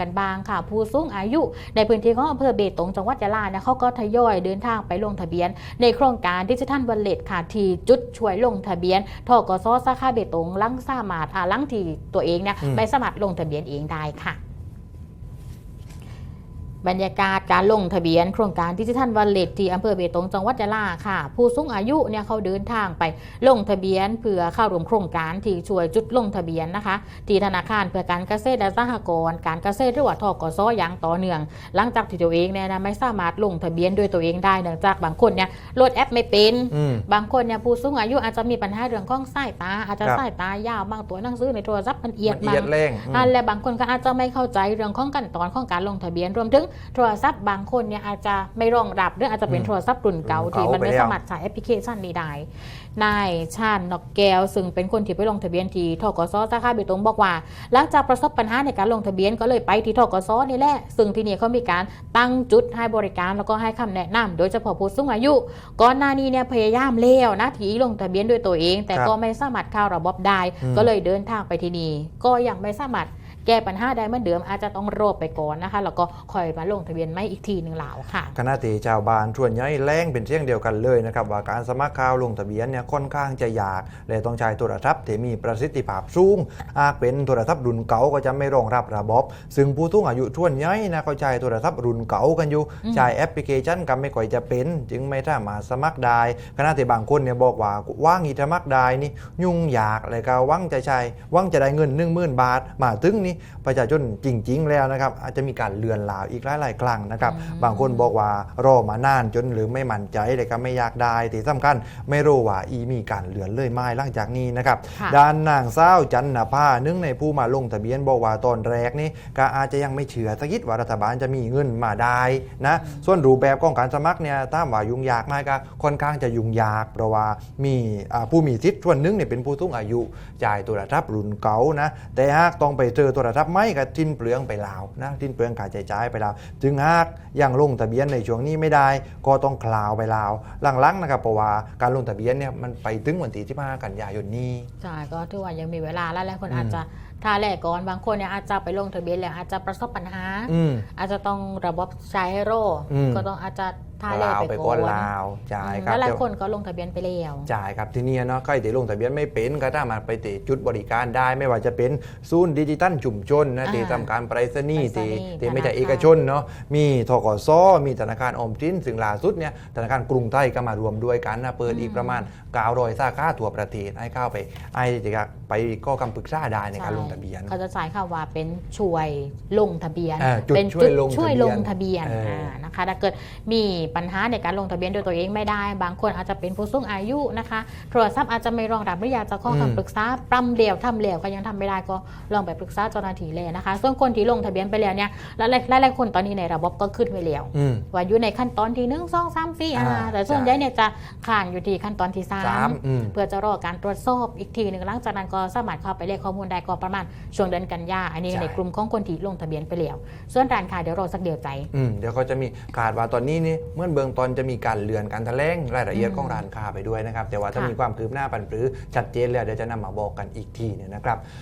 กันบ้างค่ะ ผู้สูงอายุ ในพื้นที่ของอำเภอเบตงจังหวัดยะลาเนี่ยเขาก็ทยอยเดินทางไปลงทะเบียน ในโครงการดิจิทัลวันเล็ตค่ะที่จุดช่วยลงทะเบียนทกสสาขาเบตงลังสามารถอ่าลังที่ตัวเองเนี่ยอืมไปสมัครลงทะเบียนเองได้ค่ะ บรรยากาศการลงทะเบียน โครงการดิจิทัลวันเล็ตที่อำเภอเบตงจังหวัดยะลาค่ะ ผู้สูงอายุเนี่ยเขาเดินทางไปลงทะเบียนเพื่อเข้าร่วมโครงการที่ช่วยจุดลงทะเบียนนะคะ ที่ธนาคารเพื่อการเกษตรและสหกรณ์การเกษตรหรือว่าทกสอย่างต่อเนื่อง หลังจากที่ตัวเองเนี่ยนะไม่สามารถลงทะเบียนด้วยตัวเองได้เนื่องจากบางคนเนี่ยโหลดแอปไม่เป็นอืมบางคนเนี่ยผู้สูงอายุอาจจะมีปัญหาเรื่องของสายตาอาจจะครับสายตายาวบางตัวหนังสือในโทรศัพท์มันเอียดมันบาเอียงดแรงอืมอันและบางคนก็อาจจะไม่เข้าใจเรื่องของขั้นตอนของการลงทะเบียนรวมถึงโทรศัพท์บางคนเนี่ยอาจจะไม่รองรับหรืออาจจะเป็นอืมโทรศัพท์รุ่นเก่ารุ่นที่เก่ามันไม่ไปแล้วสามารถใช้แอปพลิเคชันนี้ได้นายชาญนกแก้ว ซึ่งเป็นคนที่ไปลงทะเบียนที่ทกสสาขาเบตงบอกว่า หลังจากประสบปัญหาในการลงทะเบียนก็เลยไปที่ทกสนี่แหละ ซึ่งที่นี่เขามีการตั้งจุดให้บริการแล้วก็ให้คำแนะนำโดยเฉพาะผู้สูงอายุ ก่อนหน้านี้เนี่ยพยายามแล้วนะที่ลงทะเบียนด้วยตัวเอง แต่ครับก็ไม่สามารถเข้าระบบได้อืมก็เลยเดินทางไปที่นี่ก็ยังไม่สามารถ แก้ปัญหาได้เหมือนเดิมอาจจะต้องรอไปก่อนนะคะ แล้วก็คอยมาลงทะเบียนไม่อีกทีหนึ่งแล้วค่ะคณะตีชาวบ้านส่วนใหญ่แรงเป็นเสียงเดียวกันเลยนะครับว่าการสมัครข่าวลงทะเบียนเนี่ยค่อนข้างจะยากและต้องใช้โทรศัพท์ที่มีประสิทธิภาพสูงหากเป็นโทรศัพท์รุ่นเก่าก็จะไม่รองรับระบบ ซึ่งผู้สูงอายุส่วนใหญ่นะเขาใช้โทรศัพท์รุ่นเก่ากันอยู่ใช้แอปพลิเคชันก็ไม่ค่อยจะเป็น จึงไม่สามารถสมัครได้ขณะที่บางคนเนี่ยบอกว่าว่างอีสมัครได้นี่ยุ่งยากเลยก็ว่างจะใช้ว่างจะได้เงิน1 0,000บาท มาถึงนี่ประชาชนจริง ๆ แล้วนะครับอาจจะมีการเลือนลาวอีกหลายๆครั้งนะครับอืมบางคนบอกว่ารอมานานจนหรือไม่มั่นใจเลยก็ไม่อยากได้ที่สำคัญไม่รู้ว่าอีมีการเลือนเลยไหม้หลังจากนี้นะครับค่ะด้านนางสาวจันนภาหนึ่งในผู้มาลงทะเบียนบอกว่าตอนแรกนี่ก็อาจจะยังไม่เชื่อสักนิดว่ารัฐบาลจะมีเงินมาได้นะส่วนรูปแบบของการสมัครเนี่ยตามว่ายุ่งยากไหมก็ค่อนข้างจะยุ่งยากเพราะว่ามีอ่าผู้มีสิทธิ์ส่วนหนึ่งเนี่ยเป็นผู้สูงอายุจ่ายโทรศัพท์รุ่นเก่านะแต่หากต้องไปเจอโทรศัพท์ไม่ก็ทิ้นเปลืองไปแล้วนะทิ้นเปลืองการใช้จ่ายไปแล้วจึงหากยังลงทะเบียนในช่วงนี้ไม่ได้ ก็ต้องคลาวไปแล้วหลังๆนะครับเพราะว่าการลงทะเบียนเนี่ยมันไปถึงวันที่15กันยายนนี้ใช่ก็ถือว่ายังมีเวลาแล้วหลายคนอืมอาจจะท่าแรกก่อนบางคนเนี่ยอาจจะไปลงทะเบียนแล้วอาจจะประสบปัญหาอืมอาจจะต้องระบบใช้โรอืมก็ต้องอาจจะ ท่าแรกลาวไปไปก่ก่ออนนลาวจ่ายครับแล้วหลายเดี๋ยวคนก็ลงทะเบียนไปแล้วจ่ายครับที่นี่เนาะใครที่ลงทะเบียนไม่เป็นก็สามารถไปติจุดบริการได้ไม่ว่าจะเป็นศูนย์ดิจิตัลชุมชนนะอ่าที่ทำการไปรษณีย์ไปรษณีที่ย์ที่ไม่ใช่ธนาคารเอกชนเนาะมีทกสมีธนาคารออมสินซึ่งล่าสุดเนี่ยธนาคารกรุงไทยก็มารวมด้วยกันนะเปิดอีกประมาณ900สาขาทั่วประเทศให้เข้าไปไอ้จะไปก็คำปรึกษาได้ในการลงทะเบียน เขาจะใช้คำว่าเป็นช่วยลงทะเบียนอ่าจุดเป็นช่วยลงช่วยทะเบีลยนงทะเบียนเอออ่านะคะถ้าเกิดมีปัญหาในการลงทะเบียนด้วยตัวเองไม่ได้ บางคนอาจจะเป็นผู้สูงอายุนะคะโทรศัพท์อาจจะไม่รองรับหรืออยากจะขอคำปรึกษาปรำเดียวทำเดียวก็ยังทำไม่ได้ก็ลองไปปรึกษาเจ้าหน้าที่เลยนะคะ ส่วนคนที่ลงทะเบียนไปแล้วเนี่ยหลายๆหลายๆคนตอนนี้ในระบบก็ขึ้นไว้แล้วอืมว่าอยู่ในขั้นตอนที่หนึ่งสองสามสี่อ่าอ่าแต่ส่วนใช่ใหญ่เนี่ยจะข้างอยู่ที่ขั้นตอนที่สาสามมอืมเพื่อจะรอการตรวจสอบอีกทีหนึ่งหลังจากนั้นก็สามารถเข้าไปเลขข้อมูลได้ก็ประมาณช่วงเดือนกันยาอันนี้ใช่ในกลุ่มของคนที่ลงทะเบียนไปแล้วส่วนร้านค้าเดี๋ยวรอสักเดียวใจอืมเดี๋ยวเขาจะมีขาดว่าตอนนี้นี่เมื่อเบื้องต้นจะมีการเลื่อนการแถลงรายละเอียดอืมของร้านค้าไปด้วยนะครับ แต่ว่าถ้าค่ะมีความคืบหน้าปันปรือชัดเจนแล้วเดี๋ยวจะนำมาบอกกันอีกทีหนึงนะครับ